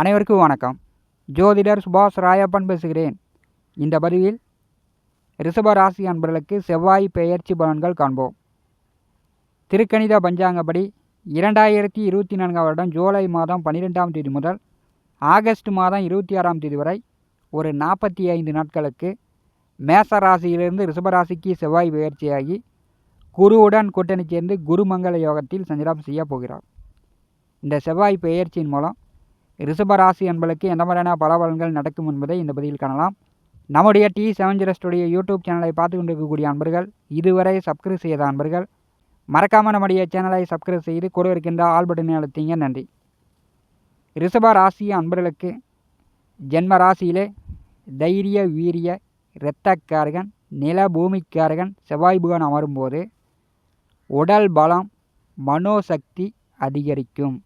அனைவருக்கும் வணக்கம். ஜோதிடர் சுபாஷ் ராயப்பன் பேசுகிறேன். இந்த பதிவில் ரிஷப ராசி அன்பர்களுக்கு செவ்வாய் பெயர்ச்சி பலன்கள் காண்போம். திருக்கணித பஞ்சாங்கப்படி இரண்டாயிரத்தி இருபத்தி நான்காம் வருடம் ஜூலை மாதம் பன்னிரெண்டாம் தேதி முதல் ஆகஸ்ட் மாதம் இருபத்தி ஆறாம் தேதி வரை ஒரு நாற்பத்தி ஐந்து நாட்களுக்கு மேச ராசியிலிருந்து ரிஷபராசிக்கு செவ்வாய் பெயர்ச்சியாகி குருவுடன் கூட்டணி சேர்ந்து குருமங்கள யோகத்தில் சஞ்சலம் செய்ய போகிறார். இந்த செவ்வாய் பெயர்ச்சியின் மூலம் ரிஷபராசி என்பதற்கு எந்த மாதிரியான பலபலன்கள் நடக்கும் என்பதை இந்த பதிவில் காணலாம். நம்முடைய டி செவன் ஜீரஸ்டுடைய யூடியூப் சேனலை பார்த்து கொண்டிருக்கக்கூடிய அன்பர்கள் இதுவரை சப்ஸ்கிரைப் செய்த அன்பர்கள் மறக்காமல் நம்முடைய சேனலை சப்ஸ்கிரைப் செய்து கூட இருக்கின்ற ஆல் பட்டனை அழுத்திங்க. நன்றி. ரிஷப ராசி அன்பர்களுக்கு ஜென்ம ராசியிலே தைரிய வீரிய இரத்தக்காரகன் நில பூமிக்காரகன் செவ்வாய் புகன் அமரும்போது உடல் பலம் மனோசக்தி அதிகரிக்கும்.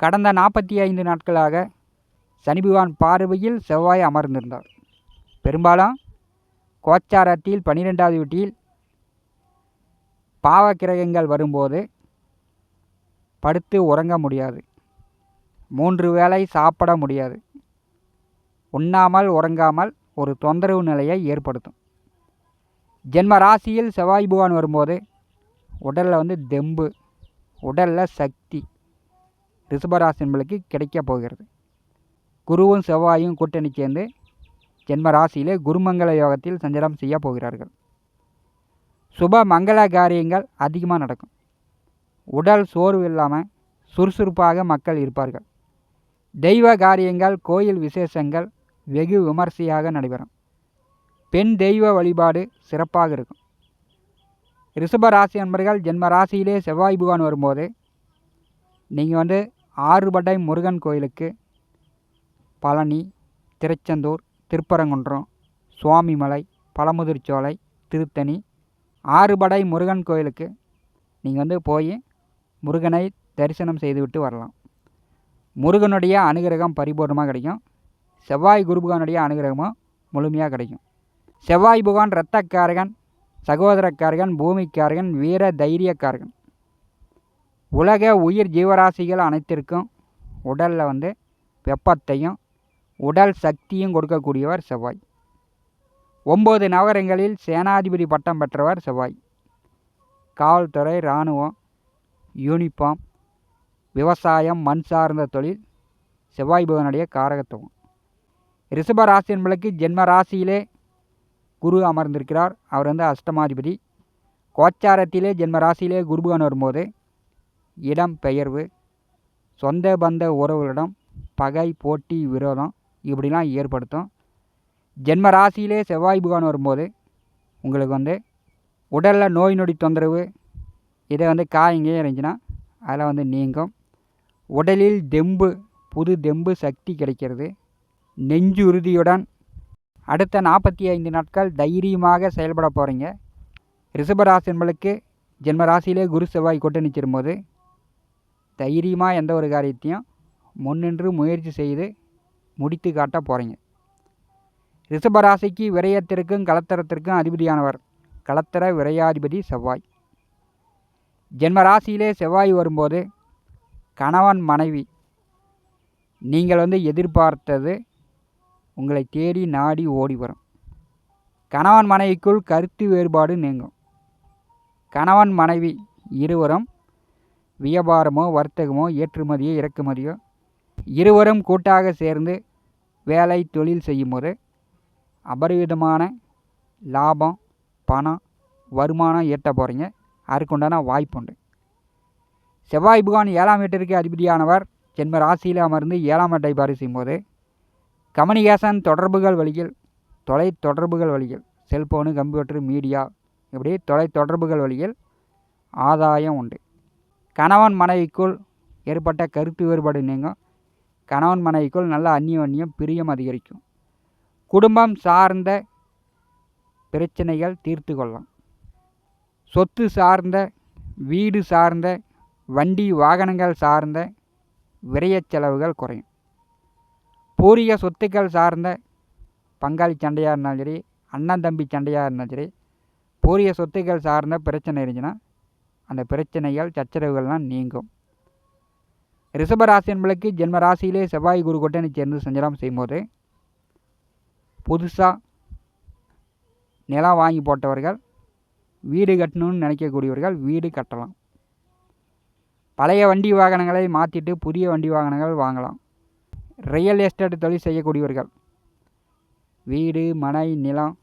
கடந்த நாற்பத்தி ஐந்து நாட்களாக சனி பகவான் பார்வையில் செவ்வாய் அமர்ந்திருந்தார். பெரும்பாலும் கோச்சாரத்தில் பன்னிரெண்டாவது வீட்டில் பாவக்கிரகங்கள் வரும்போது படுத்து உறங்க முடியாது. மூன்று வேளை சாப்பிட முடியாது. உண்ணாமல் உறங்காமல் ஒரு தொந்தரவு நிலையை ஏற்படுத்தும். ஜென்ம ராசியில் செவ்வாய் பகவான் வரும்போது உடலில் வந்து தெம்பு உடலில் சக்தி ரிஷபராசி என்பளுக்கு கிடைக்கப் போகிறது. குருவும் செவ்வாயும் கூட்டணி சேர்ந்து ஜென்ம ராசியிலே குருமங்கள யோகத்தில் சஞ்சாரம் செய்ய போகிறார்கள். சுப மங்கள காரியங்கள் அதிகமாக நடக்கும். உடல் சோர்வு இல்லாமல் சுறுசுறுப்பாக மக்கள் இருப்பார்கள். தெய்வ காரியங்கள் கோயில் விசேஷங்கள் வெகு விமர்சையாக நடைபெறும். பெண் தெய்வ வழிபாடு சிறப்பாக இருக்கும். ரிஷப ராசி அன்பர்கள் ஜென்ம ராசியிலே செவ்வாய் பகவான் வரும்போது நீங்கள் வந்து ஆறுபடை முருகன் கோயிலுக்கு பழனி திருச்செந்தூர் திருப்பரங்குன்றம் சுவாமிமலை பழமுதிர்ச்சோலை திருத்தணி. ஆறுபடை முருகன் கோயிலுக்கு நீங்கள் வந்து போய் முருகனை தரிசனம் செய்துவிட்டு வரலாம். முருகனுடைய அனுகிரகம் பரிபூர்ணமாக கிடைக்கும். செவ்வாய் குருபகானுடைய அனுகிரகமும் முழுமையாக கிடைக்கும். செவ்வாய் புகான் இரத்தக்காரகன் சகோதரக்காரகன் பூமிக்காரகன் வீர தைரியக்காரகன். உலக உயிர் ஜீவராசிகள் அனைத்திற்கும் உடலில் வந்து வெப்பத்தையும் உடல் சக்தியும் கொடுக்கக்கூடியவர் செவ்வாய். ஒம்பது நகரங்களில் சேனாதிபதி பட்டம் பெற்றவர் செவ்வாய். காவல்துறை இராணுவம் யூனிஃபார்ம் விவசாயம் மண் சார்ந்த தொழில் செவ்வாய் பகவனுடைய காரகத்துவம். ரிஷப ராசி என்பளுக்கு ஜென்ம ராசியிலே குரு அமர்ந்திருக்கிறார். அவர் வந்து அஷ்டமாதிபதி. கோச்சாரத்திலே ஜென்ம ராசியிலே குருபகன் வரும்போது இடம் பெயர்வு சொந்த பந்த உறவுகளிடம் பகை போட்டி விரோதம் இப்படிலாம் ஏற்படுத்தும். ஜென்ம ராசியிலே செவ்வாய் புகான் வரும்போது உங்களுக்கு வந்து உடலில் நோய் நொடி தொந்தரவு இதை வந்து காயங்கே இருந்துச்சுன்னா அதில் வந்து நீங்கும். உடலில் தெம்பு புது தெம்பு சக்தி கிடைக்கிறது. நெஞ்சு உறுதியுடன் அடுத்த நாற்பத்தி ஐந்து நாட்கள் தைரியமாக செயல்பட போகிறீங்க ரிஷபராசி என்பளுக்கு ஜென்ம ராசியிலே குரு செவ்வாய் கொட்டு சேரும்போது தைரியமாக எந்த ஒரு காரியத்தையும் முன்னின்று முயற்சி செய்து முடித்து காட்ட போகிறீங்க ரிஷபராசிக்கு விரயத்திற்கும் கலத்தரத்திற்கும் அதிபதியானவர். கலத்தர விரையாதிபதி செவ்வாய். ஜென்ம ராசியிலே செவ்வாய் வரும்போது கணவன் மனைவி நீங்கள் வந்து எதிர்பார்த்தது உங்களை தேடி நாடி ஓடி வரும். கணவன் மனைவிக்குள் கருத்து வேறுபாடு நீங்கும். கணவன் மனைவி இருவரும் வியாபாரமோ வர்த்தகமோ ஏற்றுமதியோ இறக்குமதியோ இருவரும் கூட்டாக சேர்ந்து வேலை தொழில் செய்யும்போது அபரிவிதமான லாபம் பணம் வருமானம் ஈட்ட போகிறீங்க அதுக்குண்டான வாய்ப்புண்டு செவ்வாய் புகான் ஏழாம் வீட்டிற்கு அதிபதியானவர் ஜென்ம ராசியில் அமர்ந்து ஏழாம் வீட்டை பாரி செய்யும்போது கம்யூனிகேஷன் தொடர்புகள் வழியில் தொலை தொடர்புகள் வழியில் செல்ஃபோனு கம்ப்யூட்டர் மீடியா இப்படி தொலை தொடர்புகள் வழியில் ஆதாயம் உண்டு. கணவன் மனைவிக்குள் ஏற்பட்ட கருத்து வேறுபாடு நீங்கும் கணவன் மனைவிக்குள் நல்ல அந்நியோன்யம் பிரியம் அதிகரிக்கும். குடும்பம் சார்ந்த பிரச்சனைகள் தீர்த்து கொள்ளும் சொத்து சார்ந்த வீடு சார்ந்த வண்டி வாகனங்கள் சார்ந்த விரயச் செலவுகள் குறையும். பூரிய சொத்துக்கள் சார்ந்த பங்காளி சண்டையாக இருந்தாலும் சரி அண்ணன் தம்பி சண்டையாக இருந்தாலும் சரி பூரிய சொத்துக்கள் சார்ந்த பிரச்சனை இருந்துச்சுன்னா அந்த பிரச்சனைகள் சச்சரவுகள்லாம் நீங்கும். ரிஷபராசி என்பளுக்கு ஜென்ம ராசியிலே செவ்வாய் குரு கொட்டனை சேர்ந்து சஞ்சாரம் செய்யும்போது புதுசாக நிலம் வாங்கி போட்டவர்கள் வீடு கட்டணும்னு நினைக்கக்கூடியவர்கள் வீடு கட்டலாம். பழைய வண்டி வாகனங்களை மாற்றிட்டு புதிய வண்டி வாகனங்கள் வாங்கலாம். ரியல் எஸ்டேட் தொழில் செய்யக்கூடியவர்கள் வீடு மனை நிலம்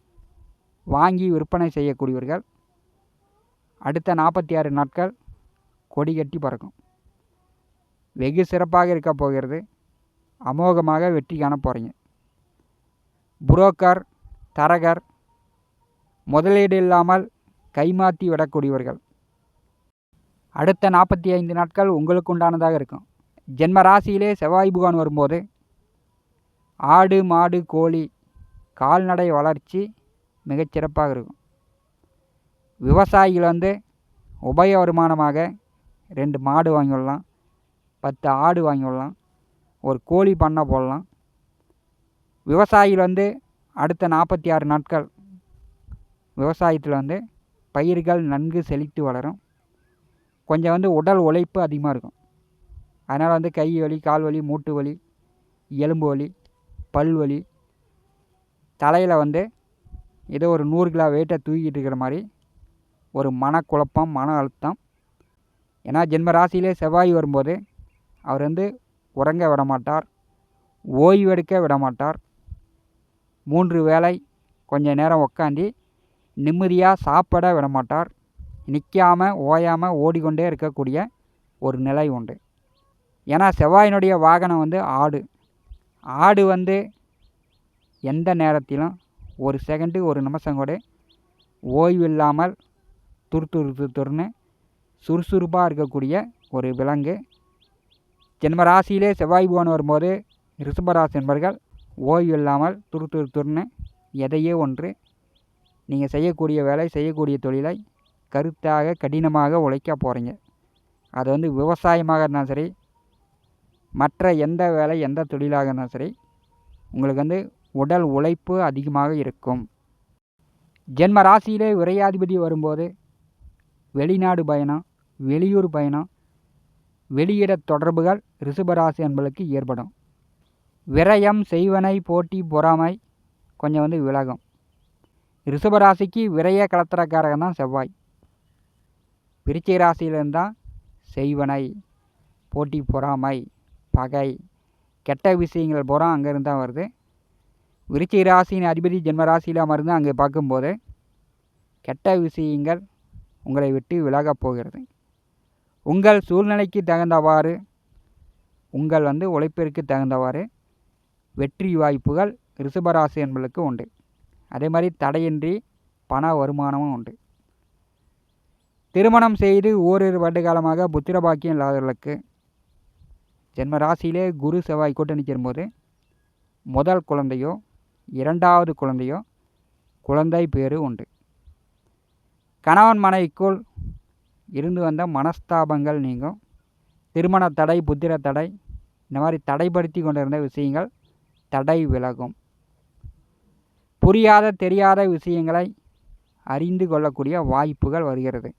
வாங்கி விற்பனை செய்யக்கூடியவர்கள் அடுத்த நாற்பத்தி ஆறு நாட்கள் கொடி கட்டி பறக்கும். வெகு சிறப்பாக இருக்க போகிறது. அமோகமாக வெற்றி காண போகிறீங்க புரோக்கர் தரகர் முதலீடு இல்லாமல் கைமாற்றி விடக்கூடியவர்கள். அடுத்த நாற்பத்தி ஐந்து நாட்கள் உங்களுக்கு உண்டானதாக இருக்கும். ஜென்ம ராசியிலே செவ்வாய் புகான் வரும்போது ஆடு மாடு கோழி கால்நடை வளர்ச்சி மிகச்சிறப்பாக இருக்கும். விவசாயிகள் வந்து உபய வருமானமாக ரெண்டு மாடு வாங்கிவிடலாம் பத்து ஆடு வாங்கிவிடலாம் ஒரு கோழி பண்ணை போடலாம். விவசாயிகள் வந்து அடுத்த நாற்பத்தி ஆறு நாட்கள் விவசாயத்தில் வந்து பயிர்கள் நன்கு செழித்து வளரும். கொஞ்சம் வந்து உடல் உழைப்பு அதிகமாக இருக்கும். அதனால் வந்து கை வலி கால் வலி மூட்டு வலி எலும்பு வலி பல் வலி தலையில் வந்து ஏதோ ஒரு நூறு கிலோ வெயிட்டை தூக்கிட்டு இருக்கிற மாதிரி ஒரு மனக்குழப்பம் மன அழுத்தம். ஏன்னா ஜென்ம ராசியிலே செவ்வாய் வரும்போது அவர் வந்து உறங்க விட மாட்டார் ஓய்வெடுக்க விட மாட்டார் மூன்று வேளை கொஞ்ச நேரம் உக்காந்து நிம்மதியாக சாப்பிட விட மாட்டார் நிற்காமல் ஓயாமல் ஓடிக்கொண்டே இருக்கக்கூடிய ஒரு நிலை உண்டு. ஏன்னா செவ்வாயினுடைய வாகனம் வந்து ஆடு. ஆடு வந்து எந்த நேரத்திலும் ஒரு செகண்டு ஒரு நிமிஷம் கூட ஓய்வு இல்லாமல் துரு துரு துரு துருன்னு சுறுசுறுப்பாக இருக்கக்கூடிய ஒரு விலங்கு. ஜென்ம ராசியிலே செவ்வாய் பவன் வரும்போது ரிஷபராசி என்பர்கள் ஓய்வு இல்லாமல் துரு துரு துருன்னு எதையே ஒன்று நீங்கள் செய்யக்கூடிய வேலை செய்யக்கூடிய தொழிலை கருத்தாக கடினமாக உழைக்க போகிறீங்க அது வந்து விவசாயமாக இருந்தாலும் சரி மற்ற எந்த வேலை எந்த தொழிலாக இருந்தாலும் சரி உங்களுக்கு வந்து உடல் உழைப்பு அதிகமாக இருக்கும். ஜென்ம ராசியிலே விரையாதிபதி வரும்போது வெளிநாடு பயணம் வெளியூர் பயணம் வெளியிட தொடர்புகள் ரிஷபராசி என்பளுக்கு ஏற்படும். விரயம் செய்வனை போட்டி பொறாமை கொஞ்சம் வந்து விலகும். ரிஷபராசிக்கு விரைய கலத்திரக்காரகம் தான் செவ்வாய். விருச்சிக ராசியிலிருந்து தான் செய்வனை போட்டி பொறாமை பகை கெட்ட விஷயங்கள் பூரா அங்கேருந்து தான் வருது. விருச்சிக ராசியின் அதிபதி ஜென்மராசியில் அமர்ந்து அங்கே பார்க்கும்போது கெட்ட விஷயங்கள் உங்களை விட்டு விலகப் போகிறது. உங்கள் சூழ்நிலைக்கு தகுந்தவாறு உங்கள் வந்து உழைப்பிற்கு தகுந்தவாறு வெற்றி வாய்ப்புகள் ரிஷபராசி என்பளுக்கு உண்டு. அதே மாதிரி தடையின்றி பண வருமானமும் உண்டு. திருமணம் செய்து ஓரிரு வருட காலமாக புத்திர பாக்கியம் இல்லாதவர்களுக்கு ஜென்ம ராசியிலே குரு செவ்வாய் கூட்டணி சேரும்போது முதல் குழந்தையோ இரண்டாவது குழந்தையோ குழந்தை பேரு உண்டு. கணவன் மனைவிக்குள் இருந்து வந்த மனஸ்தாபங்கள் நீங்கும். திருமண தடை புத்திர தடை இந்த மாதிரி தடைப்படுத்தி கொண்டிருந்த விஷயங்கள் தடை விலகும். புரியாத தெரியாத விஷயங்களை அறிந்து கொள்ளக்கூடிய வாய்ப்புகள் வருகிறது.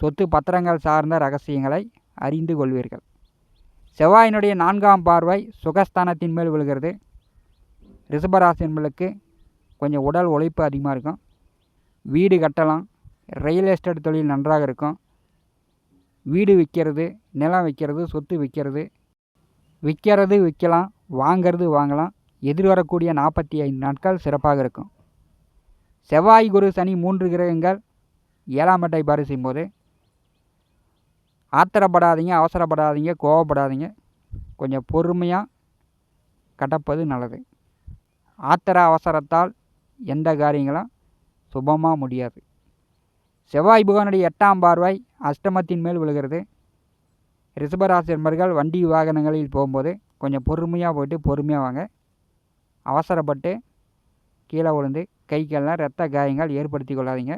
சொத்து பத்திரங்கள் சார்ந்த ரகசியங்களை அறிந்து கொள்வீர்கள். செவ்வாயினுடைய நான்காம் பார்வை சுகஸ்தானத்தின் மேல் விழுகிறது. ரிஷபராசின்களுக்கு கொஞ்சம் உடல் உழைப்பு அதிகமாக இருக்கும். வீடு கட்டலாம். ரியல் எஸ்டேட் தொழில் நன்றாக இருக்கும். வீடு விற்கிறது நிலம் விற்கிறது சொத்து விற்கிறது. விற்கிறது விற்கலாம். வாங்கிறது வாங்கலாம். எதிர்வரக்கூடிய நாற்பத்தி ஐந்து நாட்கள் சிறப்பாக இருக்கும். செவ்வாய் குரு சனி மூன்று கிரகங்கள் ஏழாம் அட்டை பாரு செய்யும்போது ஆத்திரப்படாதீங்க அவசரப்படாதீங்க கோவப்படாதீங்க கொஞ்சம் பொறுமையாக கடப்பது நல்லது. ஆத்திர அவசரத்தால் எந்த காரியங்களும் சுபமாக முடியாது. செவ்வாய் புகனுடைய எட்டாம் பார்வை அஷ்டமத்தின் மேல் விழுகிறது. ரிஷபராசி என்பர்கள் வண்டி வாகனங்களில் போகும்போது கொஞ்சம் பொறுமையாக போயிட்டு பொறுமையாக வாங்க. அவசரப்பட்டு கீழே விழுந்து கைக்கெல்லாம் ரத்த காயங்கள் ஏற்படுத்தி கொள்ளாதீங்க.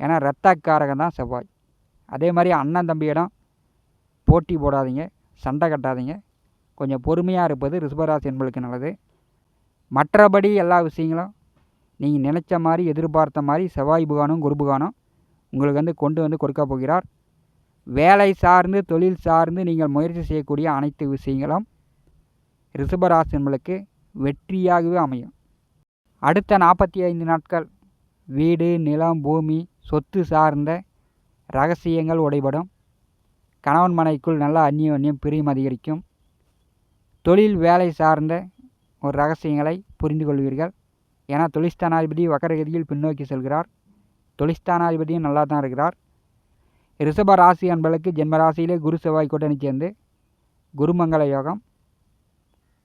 ஏன்னா ரத்தக்காரகம் தான் செவ்வாய். அதே மாதிரி அண்ணன் தம்பியிடம் போட்டி போடாதீங்க சண்டை கட்டாதீங்க. கொஞ்சம் பொறுமையாக இருப்பது ரிஷபராசி என்பளுக்கு நல்லது. மற்றபடி எல்லா விஷயங்களும் நீங்கள் நினச்ச மாதிரி எதிர்பார்த்த மாதிரி செவ்வாய் புகானும் குரு புகானும் உங்களுக்கு வந்து கொண்டு வந்து கொடுக்க போகிறார். வேலை சார்ந்து தொழில் சார்ந்து நீங்கள் முயற்சி செய்யக்கூடிய அனைத்து விஷயங்களும் ரிசபராசின்களுக்கு வெற்றியாகவே அமையும். அடுத்த நாற்பத்தி ஐந்து நாட்கள் வீடு நிலம் பூமி சொத்து சார்ந்த ரகசியங்கள் உடைபடும். கணவன் மனைக்குள் நல்ல அந்நியோன்யம் பிரியம் அதிகரிக்கும். தொழில் வேலை சார்ந்த ஒரு ரகசியங்களை புரிந்து கொள்வீர்கள். ஏன்னா தொழிஸ்தானாதிபதி வக்கரகதியில் பின்னோக்கி செல்கிறார். தொழிஸ்தானாதிபதியும் நல்லா தான் இருக்கிறார். ரிஷப ராசி அன்பளுக்கு ஜென்ம ராசியிலே குரு செவ்வாய் கூட்டணி சேர்ந்து குருமங்கள யோகம்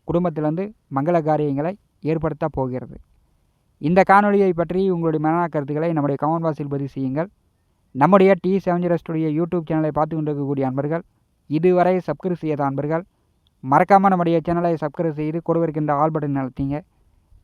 குடும்பத்திலிருந்து மங்கள காரியங்களை ஏற்படுத்த போகிறது. இந்த காணொலியை பற்றி உங்களுடைய மனநா கருத்துக்களை நம்முடைய கமெண்ட் பாக்ஸில் பதிவு செய்யுங்கள். நம்முடைய டி செவன் யூடியூப் சேனலை பார்த்து கொண்டிருக்கக்கூடிய அன்பர்கள் இதுவரை சப்ஸ்கிரைப் செய்யாத அன்பர்கள் மறக்காமல் நம்முடைய சேனலை சப்ஸ்கிரைப் செய்து கொடுவிருக்கின்ற ஆல் பட்டன் நடத்தீங்க